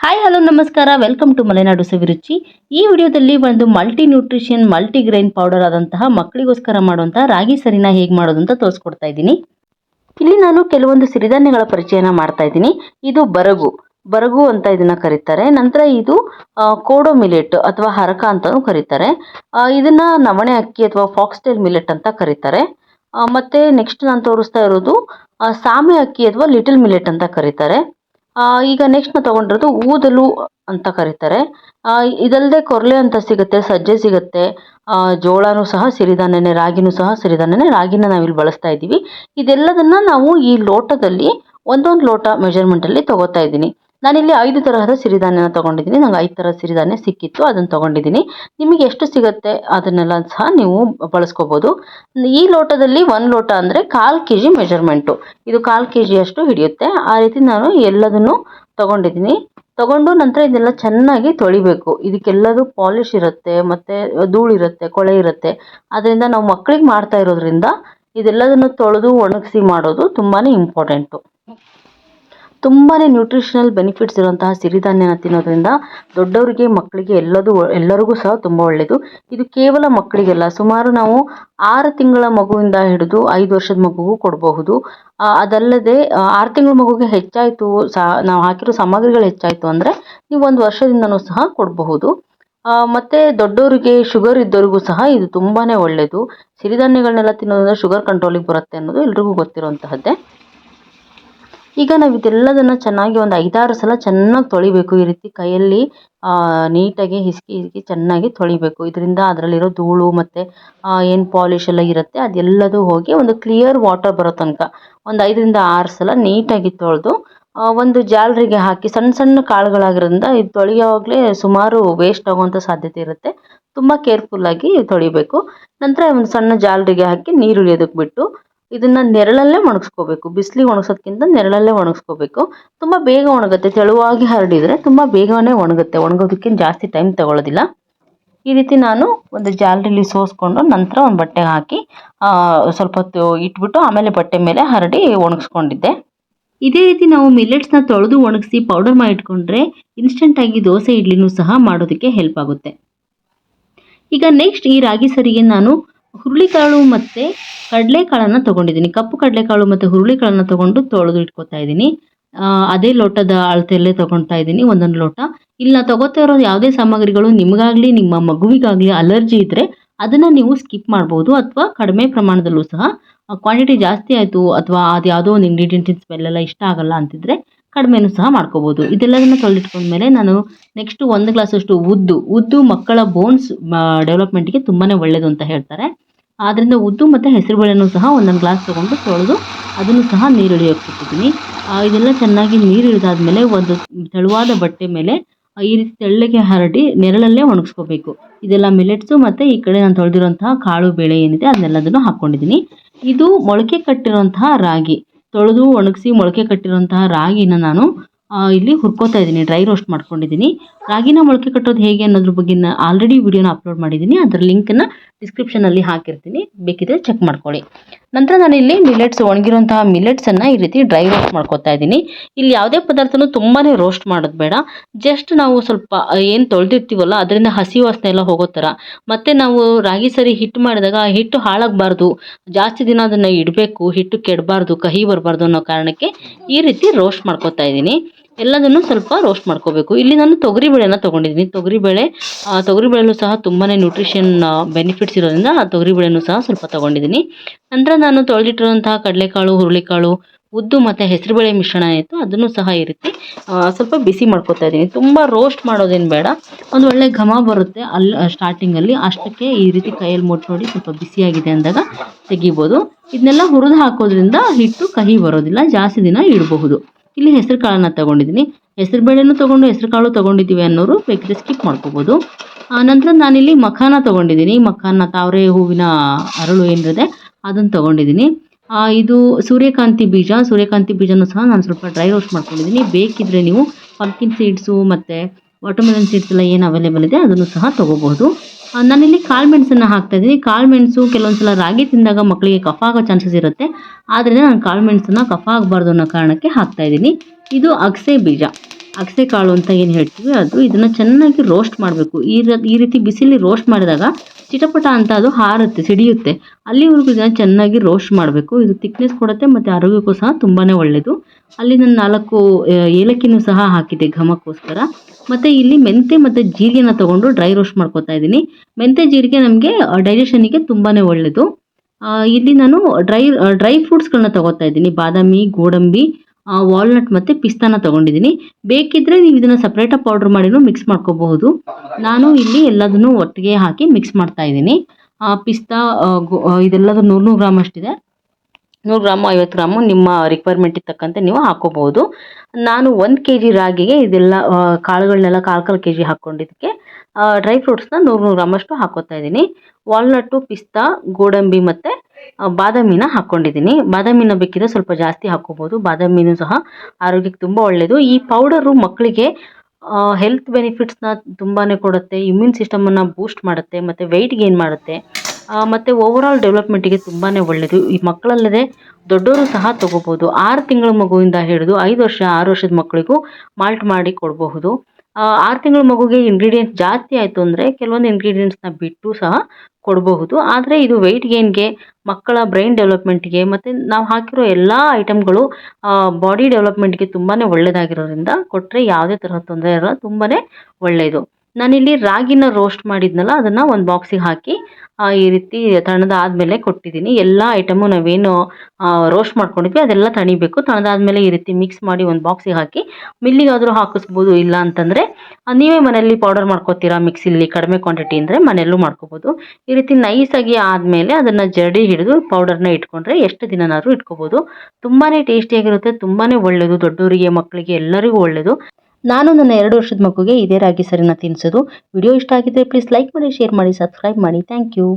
Hi hello ನಮಸ್ಕಾರ. Welcome to Malenadu Saviruchi. ಈ ವಿಡಿಯೋದಲ್ಲಿ ಒಂದು multi nutrition multi grain powder ಆದಂತಹ ಮಕ್ಕಳಿಗೋಸ್ಕರ ಮಾಡುವಂತಹ ರಾಗಿ ಸರಿನ ಹೇಗೆ ಮಾಡೋದು ಅಂತ ತೋರಿಸ್ಕೊಡ್ತಾ ಇದ್ದೀನಿ. ಇಲ್ಲಿ ನಾನು ಕೆಲವೊಂದು ಸಿರಿಧಾನ್ಯಗಳ ಪರಿಚಯನ ಮಾಡ್ತಾ ಇದ್ದೀನಿ. ಇದು ಬರಗು. ಬರಗು ಅಂತ ಇದನ್ನ ಕರೀತಾರೆ. ನಂತರ ಇದು ಕೋಡೋ ಮಿಲೆಟ್ ಅಥವಾ ಹರಕ ಅಂತಲೂ ಕರೀತಾರೆ. ಇದನ್ನ ನವಣೆ ಅಕ್ಕಿ ಅಥವಾ ಫಾಕ್ಸ್ಟೈಲ್ ಮಿಲೆಟ್ ಅಂತ ಕರೀತಾರೆ. ಮತ್ತೆ ನೆಕ್ಸ್ಟ್ ನಾನು ತೋರಿಸ್ತಾ ಇರೋದು ಸಾಮೆ ಅಕ್ಕಿ ಅಥವಾ ಲಿಟಲ್ ಮಿಲೆಟ್ ಅಂತ ಕರೀತಾರೆ. ಈಗ ನೆಕ್ಸ್ಟ್ ನಾವು ತಗೊಂಡಿರೋದು ಊದಲು ಅಂತ ಕರೀತಾರೆ. ಇದಲ್ಲದೆ ಕೊರಲೆ ಅಂತ ಸಿಗುತ್ತೆ, ಸಜ್ಜೆ ಸಿಗುತ್ತೆ. ಜೋಳನೂ ಸಹ ಸಿರಿಧಾನ್ಯನೇ, ರಾಗಿನೂ ಸಹ ಸಿರಿಧಾನ್ಯನೇ, ರಾಗಿನ ನಾವಿಲ್ಲಿ ಬಳಸ್ತಾ ಇದ್ದೀವಿ. ಇದೆಲ್ಲದನ್ನ ನಾವು ಈ ಲೋಟದಲ್ಲಿ ಒಂದೊಂದು ಲೋಟ ಮೆಜರ್ಮೆಂಟಲ್ಲಿ ತಗೋತಾ ಇದ್ದೀನಿ. ನಾನಿಲ್ಲಿ ಐದು ತರಹದ ಸಿರಿಧಾನ್ಯನ ತಗೊಂಡಿದ್ದೀನಿ. ನಂಗೆ ಐದು ಥರ ಸಿರಿಧಾನ್ಯ ಸಿಕ್ಕಿತ್ತು, ಅದನ್ನು ತಗೊಂಡಿದ್ದೀನಿ. ನಿಮಗೆ ಎಷ್ಟು ಸಿಗುತ್ತೆ ಅದನ್ನೆಲ್ಲ ಸಹ ನೀವು ಬಳಸ್ಕೋಬೋದು. ಈ ಲೋಟದಲ್ಲಿ ಒಂದು ಲೋಟ ಅಂದರೆ ಕಾಲು ಕೆ ಜಿ ಮೆಜರ್ಮೆಂಟು. ಇದು ಕಾಲು ಕೆ ಜಿಯಷ್ಟು ಹಿಡಿಯುತ್ತೆ. ಆ ರೀತಿ ನಾನು ಎಲ್ಲದನ್ನು ತಗೊಂಡಿದ್ದೀನಿ. ತಗೊಂಡು ನಂತರ ಇದೆಲ್ಲ ಚೆನ್ನಾಗಿ ತೊಳಿಬೇಕು. ಇದಕ್ಕೆಲ್ಲದು ಪಾಲಿಶ್ ಇರುತ್ತೆ, ಮತ್ತು ಧೂಳಿರುತ್ತೆ ಕೊಳೆ ಇರುತ್ತೆ. ಅದರಿಂದ ನಾವು ಮಕ್ಕಳಿಗೆ ಮಾಡ್ತಾ ಇರೋದ್ರಿಂದ ಇದೆಲ್ಲದನ್ನು ತೊಳೆದು ಒಣಗಿಸಿ ಮಾಡೋದು ತುಂಬಾ ಇಂಪಾರ್ಟೆಂಟು ತುಂಬಾ ನ್ಯೂಟ್ರಿಷನಲ್ ಬೆನಿಫಿಟ್ಸ್ ಇರುವಂತಹ ಸಿರಿಧಾನ್ಯನ ತಿನ್ನೋದ್ರಿಂದ ದೊಡ್ಡವರಿಗೆ, ಮಕ್ಕಳಿಗೆ ಎಲ್ಲದೂ ಎಲ್ಲರಿಗೂ ಸಹ ತುಂಬ ಒಳ್ಳೆಯದು ಇದು ಕೇವಲ ಮಕ್ಕಳಿಗೆಲ್ಲ, ಸುಮಾರು ನಾವು ಆರು ತಿಂಗಳ ಮಗುವಿಂದ ಹಿಡಿದು ಐದು ವರ್ಷದ ಮಗುಗೂ ಕೊಡಬಹುದು. ಅದಲ್ಲದೆ ಆರು ತಿಂಗಳ ಮಗುಗೆ ಹೆಚ್ಚಾಯಿತು, ಸಾ, ನಾವು ಹಾಕಿರೋ ಸಾಮಗ್ರಿಗಳು ಹೆಚ್ಚಾಯಿತು ಅಂದರೆ ನೀವು ಒಂದು ವರ್ಷದಿಂದನೂ ಸಹ ಕೊಡಬಹುದು. ಮತ್ತೆ ದೊಡ್ಡವರಿಗೆ ಶುಗರ್ ಇದ್ದವರಿಗೂ ಸಹ ಇದು ತುಂಬಾ ಒಳ್ಳೆಯದು ಸಿರಿಧಾನ್ಯಗಳನ್ನೆಲ್ಲ ತಿನ್ನೋದ್ರಿಂದ ಶುಗರ್ ಕಂಟ್ರೋಲಿಗೆ ಬರುತ್ತೆ ಅನ್ನೋದು ಎಲ್ರಿಗೂ ಗೊತ್ತಿರುವಂತಹದ್ದೇ. ಈಗ ನಾವು ಇದೆಲ್ಲದನ್ನ ಚೆನ್ನಾಗಿ ಒಂದು ಐದಾರು ಸಲ ಚೆನ್ನಾಗಿ ತೊಳಿಬೇಕು. ಈ ರೀತಿ ಕೈಯಲ್ಲಿ ನೀಟಾಗಿ ಹಿಸ್ಕಿ ಹಿಸ್ಕಿ ಚೆನ್ನಾಗಿ ತೊಳಿಬೇಕು. ಇದರಿಂದ ಅದರಲ್ಲಿರೋ ಧೂಳು ಮತ್ತು ಏನು ಪಾಲಿಶ್ ಎಲ್ಲ ಇರುತ್ತೆ, ಅದೆಲ್ಲದೂ ಹೋಗಿ ಒಂದು ಕ್ಲಿಯರ್ ವಾಟರ್ ಬರೋ ತನಕ ಒಂದು ಐದರಿಂದ ಆರು ಸಲ ನೀಟಾಗಿ ತೊಳೆದು ಒಂದು ಜಾಲರಿಗೆ ಹಾಕಿ ಸಣ್ಣ ಸಣ್ಣ ಕಾಳುಗಳಾಗಿರೋದ್ರಿಂದ ಇದು ತೊಳೆಯೋವಾಗಲೇ ಸುಮಾರು ವೇಸ್ಟ್ ಆಗುವಂಥ ಸಾಧ್ಯತೆ ಇರುತ್ತೆ. ತುಂಬ ಕೇರ್ಫುಲ್ಲಾಗಿ ತೊಳಿಬೇಕು. ನಂತರ ಒಂದು ಸಣ್ಣ ಜಾಲರಿಗೆ ಹಾಕಿ ನೀರು ಇಳಿಯೋದಕ್ಕೆ ಬಿಟ್ಟು ಇದನ್ನ ನೆರಳಲ್ಲೇ ಒಣಗಿಸ್ಕೋಬೇಕು. ಬಿಸಿಲಿಗೆ ಒಣಗಿಸೋದ್ಕಿಂತ ನೆರಳಲ್ಲೇ ಒಣಗಿಸ್ಕೋಬೇಕು. ತುಂಬ ಬೇಗ ಒಣಗುತ್ತೆ. ತೆಳುವಾಗಿ ಹರಡಿದರೆ ತುಂಬ ಬೇಗನೆ ಒಣಗುತ್ತೆ. ಒಣಗೋದಕ್ಕೆ ಜಾಸ್ತಿ ಟೈಮ್ ತಗೊಳ್ಳೋದಿಲ್ಲ ಈ ರೀತಿ ನಾನು ಒಂದು ಜಾಲರಿಲಿ ಸೋಸ್ಕೊಂಡು ನಂತರ ಒಂದು ಬಟ್ಟೆ ಹಾಕಿ ಸ್ವಲ್ಪ ಹೊತ್ತು ಇಟ್ಬಿಟ್ಟು ಆಮೇಲೆ ಬಟ್ಟೆ ಮೇಲೆ ಹರಡಿ ಒಣಗಿಸ್ಕೊಂಡಿದ್ದೆ. ಇದೇ ರೀತಿ ನಾವು ಮಿಲ್ಲೆಟ್ಸ್ನ ತೊಳೆದು ಒಣಗಿಸಿ ಪೌಡರ್ ಮಾಡಿ ಇಟ್ಕೊಂಡ್ರೆ ಇನ್ಸ್ಟೆಂಟಾಗಿ ದೋಸೆ, ಇಡ್ಲಿನೂ ಸಹ ಮಾಡೋದಕ್ಕೆ ಹೆಲ್ಪ್ ಆಗುತ್ತೆ. ಈಗ ನೆಕ್ಸ್ಟ್ ಈ ರಾಗಿ ಸರಿಗೆ ನಾನು ಹುರುಳಿಕಾಳು ಮತ್ತು ಕಡಲೆಕಾಳನ್ನು ತೊಗೊಂಡಿದ್ದೀನಿ. ಕಪ್ಪು ಕಡಲೆಕಾಳು ಮತ್ತು ಹುರುಳಿಕಾಳನ್ನು ತೊಗೊಂಡು ತೊಳೆದು ಇಟ್ಕೊತಾ ಇದ್ದೀನಿ. ಅದೇ ಲೋಟದ ಅಳತೆಯಲ್ಲೇ ತೊಗೊಳ್ತಾ ಇದ್ದೀನಿ, ಒಂದೊಂದು ಲೋಟ. ಇಲ್ಲಿ ನಾವು ತಗೋತಾ ಇರೋ ಯಾವುದೇ ಸಾಮಗ್ರಿಗಳು ನಿಮಗಾಗಲಿ, ನಿಮ್ಮ ಮಗುವಿಗಾಗಲಿ ಅಲರ್ಜಿ ಇದ್ದರೆ ಅದನ್ನು ನೀವು ಸ್ಕಿಪ್ ಮಾಡ್ಬೋದು, ಅಥವಾ ಕಡಿಮೆ ಪ್ರಮಾಣದಲ್ಲೂ ಸಹ. ಕ್ವಾಂಟಿಟಿ ಜಾಸ್ತಿ ಆಯಿತು, ಅಥವಾ ಅದು ಯಾವುದೋ ಒಂದು ಇಂಗ್ರೀಡಿಯೆಂಟಿನ ಸ್ಮೆಲ್ ಎಲ್ಲ ಇಷ್ಟ ಆಗಲ್ಲ ಅಂತಿದ್ರೆ ಕಡಿಮೆನೂ ಸಹ ಮಾಡ್ಕೋಬೋದು. ಇದೆಲ್ಲದನ್ನು ತೊಳೆದಿಟ್ಕೊಂಡ್ಮೇಲೆ ನಾನು ನೆಕ್ಸ್ಟ್ ಒಂದು ಗ್ಲಾಸಷ್ಟು ಉದ್ದು ಉದ್ದು ಮಕ್ಕಳ ಬೋನ್ಸ್ ಡೆವಲಪ್ಮೆಂಟ್ಗೆ ತುಂಬಾ ಒಳ್ಳೆಯದು ಅಂತ ಹೇಳ್ತಾರೆ. ಆದ್ದರಿಂದ ಉದ್ದು ಮತ್ತು ಹೆಸರುಬೇಳೆನೂ ಸಹ ಒಂದೊಂದು ಗ್ಲಾಸ್ ತೊಗೊಂಡು ತೊಳೆದು ಅದನ್ನು ಸಹ ನೀರು ಇಳಿಯೋಕೆ ಬಿಟ್ಟಿದ್ದೀನಿ. ಆ, ಇದೆಲ್ಲ ಚೆನ್ನಾಗಿ ನೀರು ಇಳಿದಾದ್ಮೇಲೆ ಒಂದು ತೆಳುವಾದ ಬಟ್ಟೆ ಮೇಲೆ ಈ ರೀತಿ ತೆಳ್ಳಗೆ ಹರಡಿ ನೆರಳಲ್ಲೇ ಒಣಗಿಸ್ಕೋಬೇಕು. ಇದೆಲ್ಲ ಮಿಲೆಟ್ಸು ಮತ್ತು ಈ ಕಡೆ ನಾನು ತೊಳೆದಿರುವಂತಹ ಕಾಳು ಬೇಳೆ ಏನಿದೆ ಅದನ್ನೆಲ್ಲದನ್ನು ಹಾಕ್ಕೊಂಡಿದ್ದೀನಿ. ಇದು ಮೊಳಕೆ ಕಟ್ಟಿರುವಂತಹ ರಾಗಿ. ತೊಳೆದು ಒಣಗಿಸಿ ಮೊಳಕೆ ಕಟ್ಟಿರುವಂತಹ ರಾಗಿನ ನಾನು ಇಲ್ಲಿ ಹುರ್ಕೋತಾ ಇದ್ದೀನಿ, ಡ್ರೈ ರೋಸ್ಟ್ ಮಾಡ್ಕೊಂಡಿದ್ದೀನಿ. ರಾಗಿನ ಮೊಳಕೆ ಕಟ್ಟೋದು ಹೇಗೆ ಅನ್ನೋದ್ರ ಬಗ್ಗೆ ಆಲ್ರೆಡಿ ವಿಡಿಯೋನ ಅಪ್ಲೋಡ್ ಮಾಡಿದ್ದೀನಿ. ಅದರ ಲಿಂಕನ್ನು ಡಿಸ್ಕ್ರಿಪ್ಷನಲ್ಲಿ ಹಾಕಿರ್ತೀನಿ. ಬೇಕಿದ್ರೆ ಚೆಕ್ ಮಾಡ್ಕೊಳ್ಳಿ. ನಂತರ ನಾನಿಲ್ಲಿ ಮಿಲೆಟ್ಸ್ ಒಣಗಿರುವಂತಹ ಮಿಲೆಟ್ಸನ್ನು ಈ ರೀತಿ ಡ್ರೈ ರೋಸ್ಟ್ ಮಾಡ್ಕೊತಾ ಇದ್ದೀನಿ. ಇಲ್ಲಿ ಯಾವುದೇ ಪದಾರ್ಥನೂ ತುಂಬಾ ರೋಸ್ಟ್ ಮಾಡೋದು ಬೇಡ. ಜಸ್ಟ್ ನಾವು ಸ್ವಲ್ಪ ಏನು ತೊಳೆದಿರ್ತೀವಲ್ಲ, ಅದರಿಂದ ಹಸಿ ವಾಸನೆ ಎಲ್ಲ ಹೋಗೋ ಥರ. ಮತ್ತು ನಾವು ರಾಗಿ ಸರಿ ಹಿಟ್ಟು ಮಾಡಿದಾಗ ಹಿಟ್ಟು ಹಾಳಾಗಬಾರ್ದು. ಜಾಸ್ತಿ ದಿನ ಅದನ್ನು ಇಡಬೇಕು, ಹಿಟ್ಟು ಕೆಡಬಾರ್ದು, ಕಹಿ ಬರಬಾರ್ದು ಅನ್ನೋ ಕಾರಣಕ್ಕೆ ಈ ರೀತಿ ರೋಸ್ಟ್ ಮಾಡ್ಕೊತಾ ಇದ್ದೀನಿ. ಎಲ್ಲದನ್ನು ಸ್ವಲ್ಪ ರೋಸ್ಟ್ ಮಾಡ್ಕೋಬೇಕು. ಇಲ್ಲಿ ನಾನು ತೊಗರಿಬೇಳೆನ ತೊಗೊಂಡಿದ್ದೀನಿ. ತೊಗರಿ ತೊಗರಿಬೇಳೆನೂ ಸಹ ತುಂಬಾ ನ್ಯೂಟ್ರಿಷನ್ ಬೆನಿಫಿಟ್ಸ್ ಇರೋದ್ರಿಂದ ಆ ತೊಗರಿಬೇಳೆನೂ ಸಹ ಸ್ವಲ್ಪ ತೊಗೊಂಡಿದ್ದೀನಿ. ನಂತರ ನಾನು ತೊಳೆದಿಟ್ಟಿರುವಂತಹ ಕಡಲೆಕಾಳು, ಹುರುಳಿಕಾಳು, ಉದ್ದು ಮತ್ತು ಹೆಸರುಬೇಳೆ ಮಿಶ್ರಣ ಆಯಿತು ಅದನ್ನು ಸಹ ಈ ರೀತಿ ಸ್ವಲ್ಪ ಬಿಸಿ ಮಾಡ್ಕೊತಾ ಇದ್ದೀನಿ. ತುಂಬ ರೋಸ್ಟ್ ಮಾಡೋದೇನು ಬೇಡ. ಒಂದು ಒಳ್ಳೆ ಘಮ ಬರುತ್ತೆ ಅಲ್ಲಿ. ಸ್ಟಾರ್ಟಿಂಗಲ್ಲಿ ಅಷ್ಟಕ್ಕೆ ಈ ರೀತಿ ಕೈಯಲ್ಲಿ ಮುಟ್ಟು ನೋಡಿ ಸ್ವಲ್ಪ ಬಿಸಿಯಾಗಿದೆ ಅಂದಾಗ ತೆಗಿಬೋದು. ಇದನ್ನೆಲ್ಲ ಹುರಿದು ಹಾಕೋದ್ರಿಂದ ಹಿಟ್ಟು ಕಹಿ ಬರೋದಿಲ್ಲ, ಜಾಸ್ತಿ ದಿನ ಇಡಬಹುದು. ಇಲ್ಲಿ ಹೆಸರು ಕಾಳನ್ನ ತಗೊಂಡಿದ್ದೀನಿ. ಹೆಸರು ಬೇಳೆನೂ ತೊಗೊಂಡು, ಹೆಸರು ಕಾಳು ತೊಗೊಂಡಿದ್ದೀವಿ ಅನ್ನೋರು ಬೇಕಿದ್ರೆ ಸ್ಕಿಪ್ ಮಾಡ್ಕೋಬೋದು. ನಂತರ ನಾನಿಲ್ಲಿ ಮಖಾನ ತಗೊಂಡಿದ್ದೀನಿ. ಮಖಾನ ತಾವರೆ ಹೂವಿನ ಅರಳು ಏನಿದೆ ಅದನ್ನು ತಗೊಂಡಿದ್ದೀನಿ. ಇದು ಸೂರ್ಯಕಾಂತಿ ಬೀಜ. ಸೂರ್ಯಕಾಂತಿ ಬೀಜನೂ ಸಹ ನಾನು ಸ್ವಲ್ಪ ಡ್ರೈ ರೋಸ್ಟ್ ಮಾಡ್ಕೊಂಡಿದ್ದೀನಿ. ಬೇಕಿದ್ರೆ ನೀವು ಪಂಪ್ಕಿನ್ ಸೀಡ್ಸು ಮತ್ತು ವಾಟರ್ಮೆಲನ್ ಸೀಡ್ಸ್ ಎಲ್ಲ ಏನು ಅವೈಲೇಬಲ್ ಇದೆ, ಅದನ್ನು ಸಹ ತೊಗೋಬಹುದು. ನಾನಿಲ್ಲಿ ಕಾಳು ಮೆಣಸನ್ನು ಹಾಕ್ತಾ ಇದ್ದೀನಿ ಕಾಳು ಮೆಣಸು ಕೆಲವೊಂದ್ಸಲ ರಾಗಿ ತಿಂದಾಗ ಮಕ್ಕಳಿಗೆ ಕಫ ಆಗೋ ಚಾನ್ಸಸ್ ಇರುತ್ತೆ. ಆದ್ದರಿಂದ ನಾನು ಕಾಳು ಮೆಣಸನ್ನು ಕಫ ಆಗಬಾರ್ದು ಅನ್ನೋ ಕಾರಣಕ್ಕೆ ಹಾಕ್ತಾ ಇದ್ದೀನಿ ಇದು ಅಗಸೆ ಬೀಜ. ಅಗಸೆ ಕಾಳು ಅಂತ ಏನು ಹೇಳ್ತೀವಿ, ಅದು ಇದನ್ನು ಚೆನ್ನಾಗಿ ರೋಸ್ಟ್ ಮಾಡಬೇಕು. ಈ ಈ ರೀತಿ ಬಿಸಿಲಿ ರೋಸ್ಟ್ ಮಾಡಿದಾಗ ಚಿಟಪಟ ಅಂತ ಅದು ಹಾರುತ್ತೆ, ಸಿಡಿಯುತ್ತೆ. ಅಲ್ಲಿವರೆಗೂ ಇದನ್ನು ಚೆನ್ನಾಗಿ ರೋಸ್ಟ್ ಮಾಡಬೇಕು. ಇದು ತಿಕ್ನೆಸ್ ಕೊಡುತ್ತೆ ಮತ್ತು ಆರೋಗ್ಯಕ್ಕೂ ಸಹ ತುಂಬಾ ಒಳ್ಳೆಯದು ಅಲ್ಲಿ ನಾನು ನಾಲ್ಕು ಏಲಕ್ಕಿನೂ ಸಹ ಹಾಕಿದೆ ಘಮಕ್ಕೋಸ್ಕರ. ಮತ್ತು ಇಲ್ಲಿ ಮೆಂತೆ ಮತ್ತು ಜೀರಿಗೆನ ತೊಗೊಂಡು ಡ್ರೈ ರೋಸ್ಟ್ ಮಾಡ್ಕೊತಾ ಇದ್ದೀನಿ. ಮೆಂತೆ ಜೀರಿಗೆ ನಮಗೆ ಡೈಜೆಷನಿಗೆ ತುಂಬಾ ಒಳ್ಳೆಯದು ಇಲ್ಲಿ ನಾನು ಡ್ರೈ ಡ್ರೈ ಫ್ರೂಟ್ಸ್ಗಳನ್ನ ತೊಗೋತಾ ಇದ್ದೀನಿ. ಬಾದಾಮಿ, ಗೋಡಂಬಿ ವಾಲ್ನಟ್ ಮತ್ತು ಪಿಸ್ತಾನ ತೊಗೊಂಡಿದ್ದೀನಿ. ಬೇಕಿದ್ರೆ ನೀವು ಇದನ್ನು ಸಪ್ರೇಟಾಗಿ ಪೌಡ್ರ್ ಮಾಡಿನೂ ಮಿಕ್ಸ್ ಮಾಡ್ಕೋಬಹುದು. ನಾನು ಇಲ್ಲಿ ಎಲ್ಲದನ್ನು ಒಟ್ಟಿಗೆ ಹಾಕಿ ಮಿಕ್ಸ್ ಮಾಡ್ತಾ ಇದ್ದೀನಿ. ಆ, ಪಿಸ್ತಾ ಇದೆಲ್ಲದೂ ಆ, ನೂರು ನೂರು ಗ್ರಾಮ್ ಅಷ್ಟಿದೆ. ನೂರು ಗ್ರಾಮು, ಐವತ್ತು ಗ್ರಾಮು ನಿಮ್ಮ ರಿಕ್ವೈರ್ಮೆಂಟಿಗೆ ತಕ್ಕಂತೆ ನೀವು ಹಾಕೋಬಹುದು. ನಾನು ಒಂದು ಕೆ ಜಿ ರಾಗಿಗೆ ಇದೆಲ್ಲ ಕಾಳುಗಳನ್ನೆಲ್ಲ ಕಾಲು ಕಾಲು ಕೆ ಜಿ ಹಾಕ್ಕೊಂಡಿದ್ದಕ್ಕೆ ಡ್ರೈ ಫ್ರೂಟ್ಸ್ನ ನೂರು ನೂರು ಗ್ರಾಮಷ್ಟು ಹಾಕೋತಾ ಇದ್ದೀನಿ. ವಾಲ್ನಟ್ಟು, ಪಿಸ್ತಾ, ಗೋಡಂಬಿ ಮತ್ತು ಬಾದಾಮಿನ ಹಾಕ್ಕೊಂಡಿದ್ದೀನಿ. ಬಾದಾಮಿನ ಬೇಕಿದ್ರೆ ಸ್ವಲ್ಪ ಜಾಸ್ತಿ ಹಾಕ್ಕೋಬೋದು ಬಾದಾಮಿನೂ ಸಹ ಆರೋಗ್ಯಕ್ಕೆ ತುಂಬ ಒಳ್ಳೆಯದು ಈ ಪೌಡರು ಮಕ್ಕಳಿಗೆ ಹೆಲ್ತ್ ಬೆನಿಫಿಟ್ಸ್ನ ತುಂಬಾ ಕೊಡುತ್ತೆ ಇಮ್ಯೂನ್ ಸಿಸ್ಟಮನ್ನು ಬೂಸ್ಟ್ ಮಾಡುತ್ತೆ, ಮತ್ತು ವೆಯ್ಟ್ ಗೇನ್ ಮಾಡುತ್ತೆ. ಮತ್ತು ಓವರಾಲ್ ಡೆವಲಪ್ಮೆಂಟಿಗೆ ತುಂಬಾ ಒಳ್ಳೆಯದು ಈ ಮಕ್ಕಳಲ್ಲದೆ ದೊಡ್ಡವರು ಸಹ ತಗೋಬೋದು ಆರು ತಿಂಗಳ ಮಗುವಿಂದ ಹಿಡಿದು ಐದು ವರ್ಷ, ಆರು ವರ್ಷದ ಮಕ್ಕಳಿಗೂ ಮಾಲ್ಟ್ ಮಾಡಿ ಕೊಡಬಹುದು. ಆರು ತಿಂಗಳ ಮಗುಗೆ ಇಂಗ್ರೀಡಿಯೆಂಟ್ಸ್ ಜಾಸ್ತಿ ಆಯಿತು ಅಂದರೆ ಕೆಲವೊಂದು ಇಂಗ್ರೀಡಿಯೆಂಟ್ಸ್ನ ಬಿಟ್ಟು ಸಹ ಕೊಡಬಹುದು. ಆದರೆ ಇದು ವೆಯ್ಟ್ ಗೇನ್ಗೆ ಮಕ್ಕಳ ಬ್ರೈನ್ ಡೆವಲಪ್ಮೆಂಟ್ಗೆ ಮತ್ತು ನಾವು ಹಾಕಿರೋ ಎಲ್ಲ ಐಟಮ್ಗಳು ಬಾಡಿ ಡೆವಲಪ್ಮೆಂಟ್ಗೆ ತುಂಬಾ ಒಳ್ಳೆಯದಾಗಿರೋದ್ರಿಂದ ಕೊಟ್ಟರೆ ಯಾವುದೇ ತರಹ ತೊಂದರೆ ಇರಲ್ಲ ತುಂಬಾ ಒಳ್ಳೆಯದು ನಾನಿಲ್ಲಿ ರಾಗಿನ ರೋಸ್ಟ್ ಮಾಡಿದ್ನಲ್ಲ, ಅದನ್ನು ಒಂದು ಬಾಕ್ಸಿಗೆ ಹಾಕಿ ಈ ರೀತಿ ತಣ್ಣದಾದ್ಮೇಲೆ ಕೊಟ್ಟಿದ್ದೀನಿ. ಎಲ್ಲ ಐಟಮು ನಾವೇನು ರೋಸ್ಟ್ ಮಾಡ್ಕೊಂಡಿದ್ವಿ, ಅದೆಲ್ಲ ತಣಿಬೇಕು. ತಣ್ಣದಾದ್ಮೇಲೆ ಈ ರೀತಿ ಮಿಕ್ಸ್ ಮಾಡಿ ಒಂದು ಬಾಕ್ಸಿಗೆ ಹಾಕಿ, ಮಿಲ್ಲಿಗಾದರೂ ಹಾಕಿಸ್ಬೋದು, ಇಲ್ಲ ಅಂತಂದರೆ ನೀವೇ ಮನೆಯಲ್ಲಿ ಪೌಡರ್ ಮಾಡ್ಕೋತೀರಾ ಮಿಕ್ಸಿಲಿ ಕಡಿಮೆ ಕ್ವಾಂಟಿಟಿ ಅಂದರೆ ಮನೆಯಲ್ಲೂ ಮಾಡ್ಕೋಬೋದು. ಈ ರೀತಿ ನೈಸಾಗಿ ಆದಮೇಲೆ ಅದನ್ನು ಜರಡಿ ಹಿಡಿದು ಪೌಡರ್ನ ಇಟ್ಕೊಂಡ್ರೆ ಎಷ್ಟು ದಿನನಾದರೂ ಇಟ್ಕೋಬೋದು. ತುಂಬಾ ಟೇಸ್ಟಿಯಾಗಿರುತ್ತೆ ತುಂಬಾ ಒಳ್ಳೆಯದು ದೊಡ್ಡವರಿಗೆ ಮಕ್ಕಳಿಗೆ ಎಲ್ಲರಿಗೂ ಒಳ್ಳೆಯದು ನಾನು ನನ್ನ ಎರಡು ವರ್ಷದ ಮಗುಗೆ ಇದೇ ರಾಗಿ ಸರಿನ ತಿನ್ನಿಸೋದು ವಿಡಿಯೋ ಇಷ್ಟ ಆಗಿದ್ದರೆ ಪ್ಲೀಸ್ ಲೈಕ್ ಮಾಡಿ ಶೇರ್ ಮಾಡಿ ಸಬ್ಸ್ಕ್ರೈಬ್ ಮಾಡಿ. Thank you